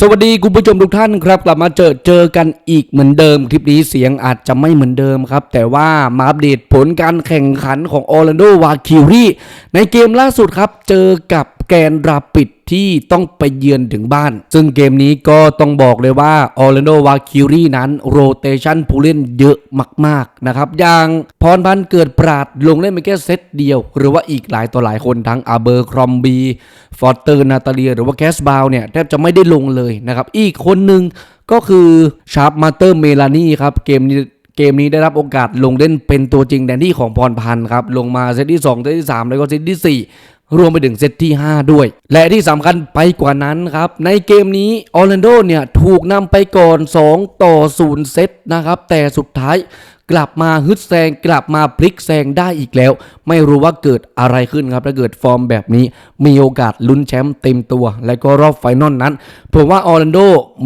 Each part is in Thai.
สวัสดีคุณผู้ชมทุกท่านครับ กลับมาเจอเจอกันอีกเหมือนเดิม คลิปนี้เสียงอาจจะไม่เหมือนเดิมครับ แต่ว่ามาอัปเดตผลการแข่งขันของออร์แลนโดวาคิวรีในเกมล่าสุดครับ เจอกับ แกนราปิดที่ต้องไปเยือนถึงบ้าน ซึ่งเกมนี้ก็ต้องบอกเลยว่าออร์แลนโดวาคิรีนั้นโรเตชันผู้เล่นเยอะมากๆนะครับ อย่างพรพันธ์เกิดปราดลงเล่นไปแค่เซตเดียว หรือว่าอีกหลายต่อหลายคนทั้งอาเบอร์ครอมบีฟอร์เตอร์นาตาเลีย หรือว่าแคสบาวเนี่ยแทบจะไม่ได้ลงเลยนะครับ อีกคนหนึ่งก็คือชาร์ปมาเตอร์เมลานีครับเกมนี้เกมนี้ได้รับโอกาสลงเล่นเป็นตัวจริงแดนที่ของพรพันธ์ครับ ลงมาเซตที่ 2 เซตที่ 3 แล้วก็เซตที่ 4 รวมไปถึงเซตที่ 5 ด้วย และที่สำคัญไปกว่านั้นครับ ในเกมนี้ออร์แลนโดเนี่ย ถูกนำไปก่อน 2 ต่อ 0 เซตนะครับ แต่สุดท้ายกลับมาฮึดแซงกลับมาพลิกแซงได้อีกแล้ว ไม่รู้ว่าเกิดอะไรขึ้นครับถ้าเกิดฟอร์มแบบนี้ มีโอกาสลุ้นแชมป์เต็มตัว และก็รอบไฟนอลนั้นผมว่าออร์แลนโด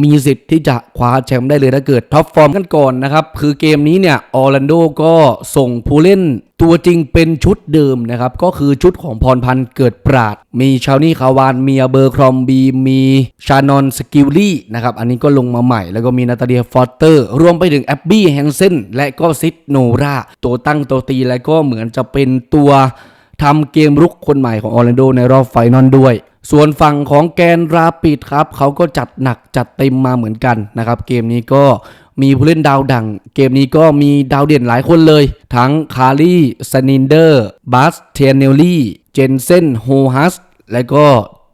มีสิทธิ์ที่จะคว้าแชมป์ได้เลยถ้าเกิดท็อปฟอร์มกันก่อนนะครับ คือเกมนี้เนี่ยออร์แลนโดก็ส่งผู้เล่น ตัวจริงเป็นชุดเดิมนะครับ ก็คือชุดของพรพันธ์เกิดปราด มีชาวนี่คาวานมีอเบอร์ครอมบีมีชานอนสกิลลี่นะครับ อันนี้ก็ลงมาใหม่ แล้วก็มีนาตาเลียฟอร์เตอร์ รวมไปถึงแอบบี้แฮนเซนและก็ซิดโนราตัวตั้งตัวตีและก็เหมือนจะเป็นตัวทำเกมรุกคนใหม่ของออร์แลนโดในรอบไฟนอลด้วย ส่วนฝั่งของแกนราปิดครับ เขาก็จัดหนักจัดเต็มมาเหมือนกันนะครับ เกมนี้ก็มีผู้เล่นดาวดัง เกมนี้ก็มีดาวเด่นหลายคนเลย ทั้งคารีสนินเดอร์บัสเทเนลลี่ เจนเซนโฮฮัส และก็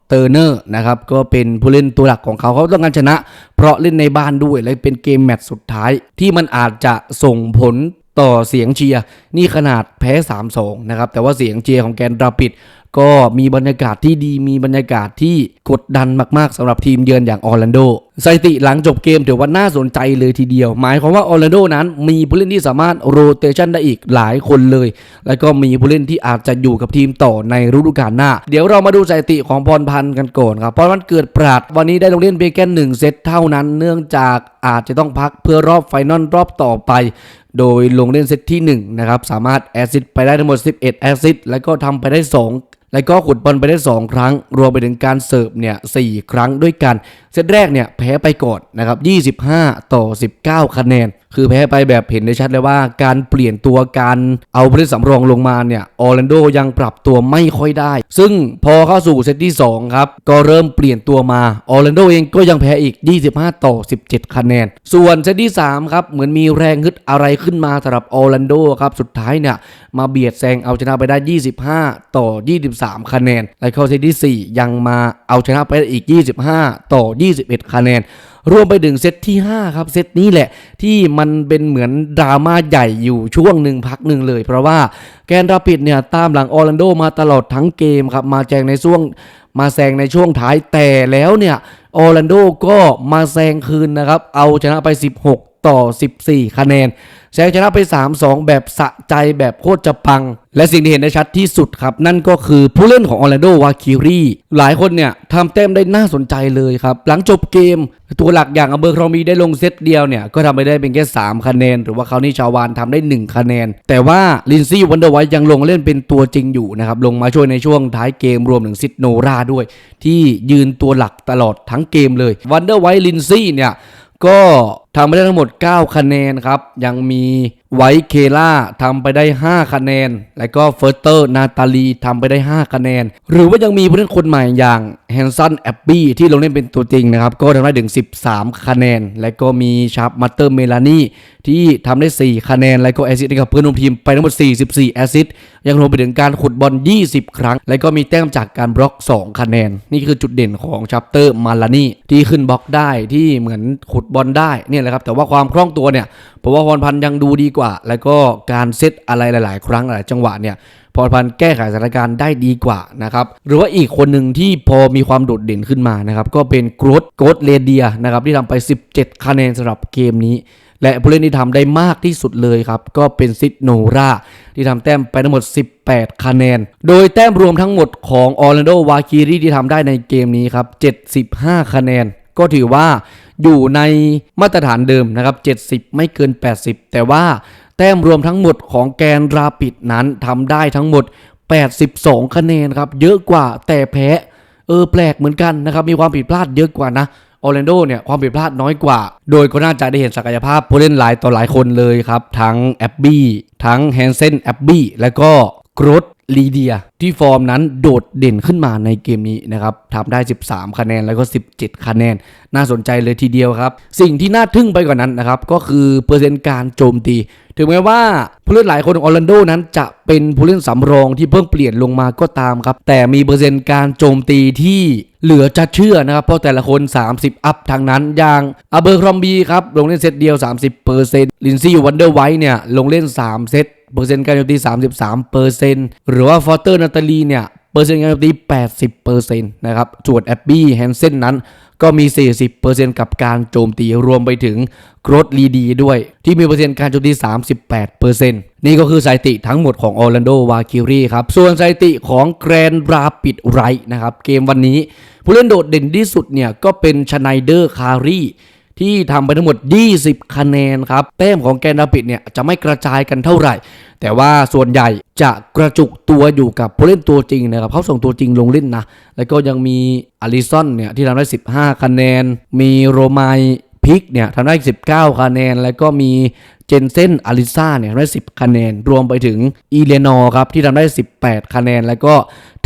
เตอร์เนอร์นะครับก็เป็นผู้เล่นตัวหลักของเขาเขาต้องการชนะ เพราะเล่นในบ้านด้วยและเป็นเกมแมตช์สุดท้าย ที่มันอาจจะส่งผลต่อเสียงเชียร์ นี่ขนาดแพ้ 3-2 นะครับ แต่ว่าเสียงเชียร์ของแกนราปิด ก็มีบรรยากาศที่ดีมีบรรยากาศที่กดดันมากๆสำหรับทีมเยือนอย่างออร์แลนโดสถิติหลังจบเกมถือว่าน่าสนใจเลยทีเดียว หมายความว่าออร์แลนโดนั้นมีผู้เล่นที่สามารถโรเตชันได้อีกหลายคนเลย แล้วก็มีผู้เล่นที่อาจจะอยู่กับทีมต่อในฤดูกาลหน้า เดี๋ยวเรามาดูสถิติของพรพันธ์กันก่อนครับพรพันธ์เกิดปราดวันนี้ได้ลงเล่นเพียงแค่หนึ่งเซตเท่านั้น เนื่องจากอาจจะต้องพักเพื่อรอบไฟนอลรอบต่อไป โดยลงเล่นเซตที่1นะครับสามารถแอซิดไปได้ทั้งหมด 11 แอซิดแล้วก็ทำไปได้ 2 แล้วก็ขุดบอลไปได้ 2 ครั้ง รวมไปถึงการเสิร์ฟเนี่ยสครั้งด้วยกัน เซตแรกเนี่ยแพ้ไปก่อนนะครับ 25 ต่อ 19 คะแนน คือแพ้ไปแบบเห็นได้ชัดเลยว่าการเปลี่ยนตัวการเอาผู้เล่นสำรองลงมาเนี่ยออร์แลนโดยังปรับตัวไม่ค่อยได้ ซึ่งพอเข้าสู่เซตที่ 2 ครับ ก็เริ่มเปลี่ยนตัวมาออร์แลนโดเองก็ยังแพ้อีก 25 ต่อ 17 คะแนน ส่วนเซตที่ 3 ครับ เหมือนมีแรงฮึดอะไรขึ้นมาสำหรับออร์แลนโดครับ สุดท้ายเนี่ยมาเบียดแซงเอาชนะไปได้ 25 ต่อ 23 คะแนน และเข้าเซตที่ 4 ยังมาเอาชนะไปได้อีก 25 ต่อ 21 คะแนน รวมไปถึงเซตที่ 5 ครับเซตนี้แหละที่มันเป็นเหมือนดราม่าใหญ่อยู่ช่วงหนึ่งพักหนึ่งเลย เพราะว่าแกนราปิดเนี่ยตามหลังออร์แลนโดมาตลอดทั้งเกมครับมาแจงในช่วงมาแซงในช่วงท้ายแต่แล้วเนี่ยออร์แลนโดก็มาแซงคืนนะครับเอาชนะไป 16 ต่อ 14 คะแนน แซงชนะไป 3-2 แบบสะใจแบบโคตรจะปัง และสิ่งที่เห็นได้ชัดที่สุดครับ นั่นก็คือผู้เล่นของออร์แลนโดวาคิรีหลายคนเนี่ยทำแต้มได้น่าสนใจเลยครับ หลังจบเกม ตัวหลักอย่างอเบอร์ครอมีได้ลงเซตเดียวเนี่ย ก็ทำไปได้เป็นแค่ 3 คะแนน หรือว่าเขานี่ชาวานทำได้ 1 คะแนน แต่ว่าลินซี่วันเดอร์ไวท์ยังลงเล่นเป็นตัวจริงอยู่นะครับลงมาช่วยในช่วงท้ายเกมรวมถึงซิดโนราด้วย ที่ยืนตัวหลักตลอดทั้งเกมเลยวันเดอร์ไวท์ลินซี่เนี่ยก็ ทำไปได้ทั้งหมด 9 คะแนนครับ ยังมีไวเคล่าทำไปได้ 5 คะแนน และก็เฟิร์เตอร์นาตาลีทำไปได้ 5 คะแนน หรือว่ายังมีผู้เล่นคนใหม่อย่างแฮนสันแอบบี้ที่ลงเล่นเป็นตัวจริงนะครับ ก็ทำได้ถึง 13 คะแนน และก็มีชาร์ปมัตเตอร์เมลานีที่ทำได้ 4 คะแนน และก็แอซิดให้กับเพื่อนร่วมทีมไปทั้งหมด 44 แอซิดยังรวมไปถึงการขุดบอล 20 ครั้ง และก็มีแต้มจากการบล็อก 2 คะแนน นี่คือจุดเด่นของชาร์ปเตอร์มาลานีที่ขึ้นบล็อกได้ที่เหมือนขุดบอลได้เนี่ยแหละครับ แต่ว่าความคล่องตัวเนี่ยผมว่าพรพันธ์ยังดูดีกว่า แล้วก็การเซตอะไรหลาย ๆ ครั้งหลายจังหวะเนี่ยพรพันธ์แก้ไขสถานการณ์ได้ดีกว่านะครับหรือว่าอีกคนหนึ่งที่พอมีความโดดเด่นขึ้นมานะครับก็เป็นโกรดโกรดเรเดียนะครับที่ทำไป 17 คะแนนสำหรับเกมนี้ และผู้เล่นที่ทำได้มากที่สุดเลยครับก็เป็นซิดโนราที่ทำแต้มไปทั้งหมด 18 คะแนน โดยแต้มรวมทั้งหมดของออร์แลนโดวาคิรีที่ทำได้ในเกมนี้ครับ75 คะแนน ก็ถือว่า อยู่ในมาตรฐานเดิมนะครับ 70 ไม่เกิน 80 แต่ว่าแต้มรวมทั้งหมดของแกนราปิดนั้นทำได้ทั้งหมด 82 คะแนนครับ เยอะกว่าแต่แพ้เออแปลกเหมือนกันนะครับ มีความผิดพลาดเยอะกว่านะออร์แลนโดเนี่ยความผิดพลาดน้อยกว่า โดยก็น่าจะได้เห็นศักยภาพผู้เล่นหลายต่อหลายคนเลยครับ ทั้งแอบบี้ทั้งแฮนเซนแอบบี้และก็กรด ลีเดียที่ฟอร์มนั้นโดดเด่นขึ้นมาในเกมนี้นะครับทำได้ 13 คะแนนแล้วก็ 17 คะแนน น่าสนใจเลยทีเดียวครับ สิ่งที่น่าทึ่งไปกว่านั้นนะครับ ก็คือเปอร์เซ็นต์การโจมตี ถึงแม้ว่าผู้เล่นหลายคนของออร์แลนโดนั้นจะเป็นผู้เล่นสำรองที่เพิ่งเปลี่ยนลงมาก็ตามครับ แต่มีเปอร์เซ็นต์การโจมตีที่เหลือจะเชื่อนะครับ เพราะแต่ละคน 30 อัพทางนั้น อย่างอาเบอร์ครอมบีครับลงเล่นเซตเดียว 30%ลินซี่วันเดอร์ไวท์เนี่ยลงเล่น 3 เซต เปอร์เซ็นต์การโจมตี 33เปอร์เซ็นต์หรือว่าฟอร์เตอร์นาตาลีเนี่ยเปอร์เซ็นต์การโจมตี 80เปอร์เซ็นต์นะครับส่วนแอบบี้แฮนเซนนั้นก็มี 40เปอร์เซ็นต์กับการโจมตีรวมไปถึงโกรดลีดีด้วย ที่มีเปอร์เซ็นต์การโจมตี 38เปอร์เซ็นต์นี่ก็คือสถิติทั้งหมดของออร์แลนโดวาคิรีครับ ส่วนสถิติของแกรนด์ราปิดไรนะครับ เกมวันนี้ผู้เล่นโดดเด่นที่สุดเนี่ยก็เป็นชไนเดอร์คารี ที่ทำไปทั้งหมด 20 คะแนนครับแต้มของแกนดาปิดเนี่ยจะไม่กระจายกันเท่าไหร่ แต่ว่าส่วนใหญ่จะกระจุกตัวอยู่กับผู้เล่นตัวจริงนะครับเขาส่งตัวจริงลงเล่นนะ แล้วก็ยังมีอลิซอนเนี่ยที่ทำได้ 15 คะแนน มีโรไมพิกเนี่ยทำได้ 19 คะแนน แล้วก็มีเจนเซนอาริซาเนี่ยทำได้ 10 คะแนน รวมไปถึงอีเลนอร์ครับที่ทำได้ 18 คะแนน แล้วก็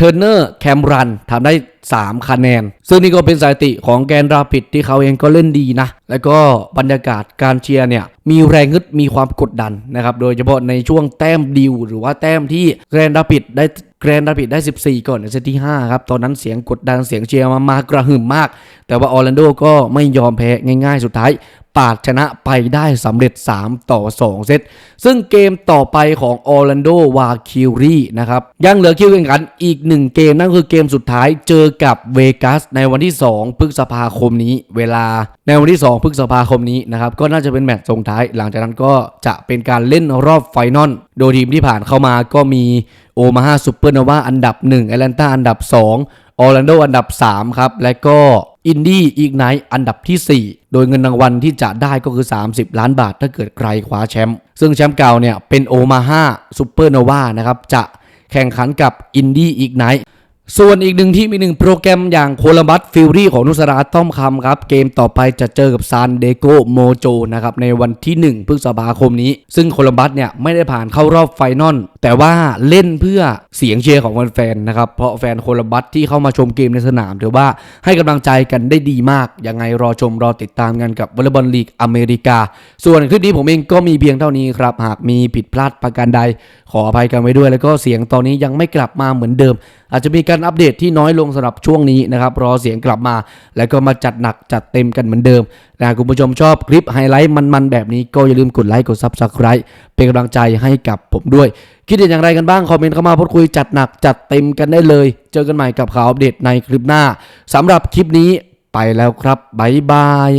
เทอร์เนอร์แคมรันทำได้ 3 คะแนน ซึ่งนี่ก็เป็นสถิติของแกนราปิดที่เขาเองก็เล่นดีนะ แล้วก็บรรยากาศการเชียร์เนี่ย มีแรงฮึดมีความกดดันนะครับ โดยเฉพาะในช่วงแต้มดิว หรือว่าแต้มที่แกรนราปิดได้แกรนราปิดได้ 14 ก่อนในเซตที่ 5 ครับ ตอนนั้นเสียงกดดันเสียงเชียร์มามากระหึ่มมาก แต่ว่าออร์แลนโดก็ไม่ยอมแพ้ง่าย ๆ สุดท้าย ปาดชนะไปได้สำเร็จ 3 ต่อ 2 เซต ซึ่งเกมต่อไปของออร์แลนโดวาคิวรีนะครับ ยังเหลือคิวแข่งขันอีก 1 เกมนั่นคือเกมสุดท้ายเจอกับเวกัสในวันที่ 2 พฤษภาคมนี้ เวลาในวันที่ 2 พฤษภาคมนี้นะครับ ก็น่าจะเป็นแมตช์ส่งท้าย หลังจากนั้นก็จะเป็นการเล่นรอบไฟนอลโดยทีมที่ผ่านเข้ามาก็มีโอมาฮาซูเปอร์โนวาอันดับ1แอตแลนตาอันดับ 2 ออร์แลนโดอันดับ 3 ครับ และก็อินดี้อีกไนท์อันดับที่ 4 โดยเงินรางวัลที่จะได้ก็คือ 30 ล้านบาทถ้าเกิดใครคว้าแชมป์ซึ่งแชมป์เก่าเนี่ยเป็นโอมาฮาซูเปอร์โนวานะครับ จะแข่งขันกับอินดี้อีกไนท์ส่วนอีกหนึ่งที่มีหนึ่งโปรแกรมอย่างโคลัมบัสฟิลลี่ของนุสราต้อมคำครับ เกมต่อไปจะเจอกับซานเดโกโมโจนะครับในวันที่ 1 พฤษภาคมนี้ ซึ่งโคลัมบัสเนี่ยไม่ได้ผ่านเข้ารอบไฟนอลแต่ว่าเล่นเพื่อเสียงเชียร์ของแฟนๆนะครับ เพราะแฟนโคลัมบัสที่เข้ามาชมเกมในสนามถือว่าให้กำลังใจกันได้ดีมาก ยังไงรอชมรอติดตามกันกับวอลเลย์บอลลีกอเมริกา ส่วนคลิปนี้ผมเองก็มีเพียงเท่านี้ครับ หากมีผิดพลาดประการใด ขออภัยกันไว้ด้วย แล้วก็เสียงตอนนี้ยังไม่กลับมาเหมือนเดิม อาจจะมีการอัปเดตที่น้อยลงสำหรับช่วงนี้นะครับรอเสียงกลับมา แล้วก็มาจัดหนักจัดเต็มกันเหมือนเดิมนะคุณผู้ชมชอบคลิปไฮไลท์มันๆแบบนี้ก็อย่าลืมกดไลค์กด Subscribe เป็นกำลังใจให้กับผมด้วย คิดเห็นอย่างไรกันบ้าง คอมเมนต์เข้ามาพูดคุยจัดหนักจัดเต็มกันได้เลย เจอกันใหม่กับข่าวอัปเดตในคลิปหน้าสำหรับคลิปนี้ไปแล้วครับบ๊ายบาย